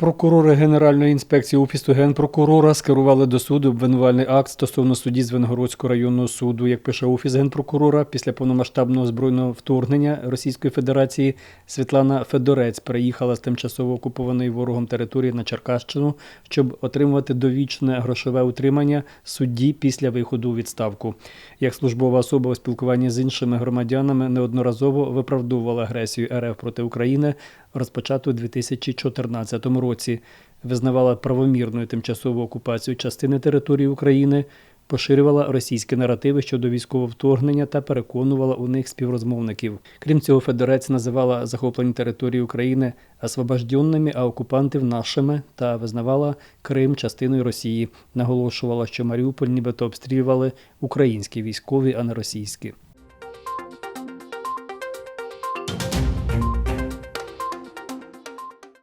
Прокурори Генеральної інспекції Офісу Генпрокурора скерували до суду обвинувальний акт стосовно судді Звенигородського районного суду. Як пише Офіс Генпрокурора, після повномасштабного збройного вторгнення Російської Федерації Світлана Федорець переїхала з тимчасово окупованої ворогом території на Черкащину, щоб отримувати довічне грошове утримання судді після виходу у відставку. Як службова особа у спілкуванні з іншими громадянами неодноразово виправдовувала агресію РФ проти України, розпочату у 2014 році, визнавала правомірною тимчасову окупацію частини території України, поширювала російські наративи щодо військового вторгнення та переконувала у них співрозмовників. Крім цього, Федорець називала захоплені території України освобожденними, а окупантів нашими та визнавала Крим частиною Росії. Наголошувала, що Маріуполь нібито обстрілювали українські військові, а не російські.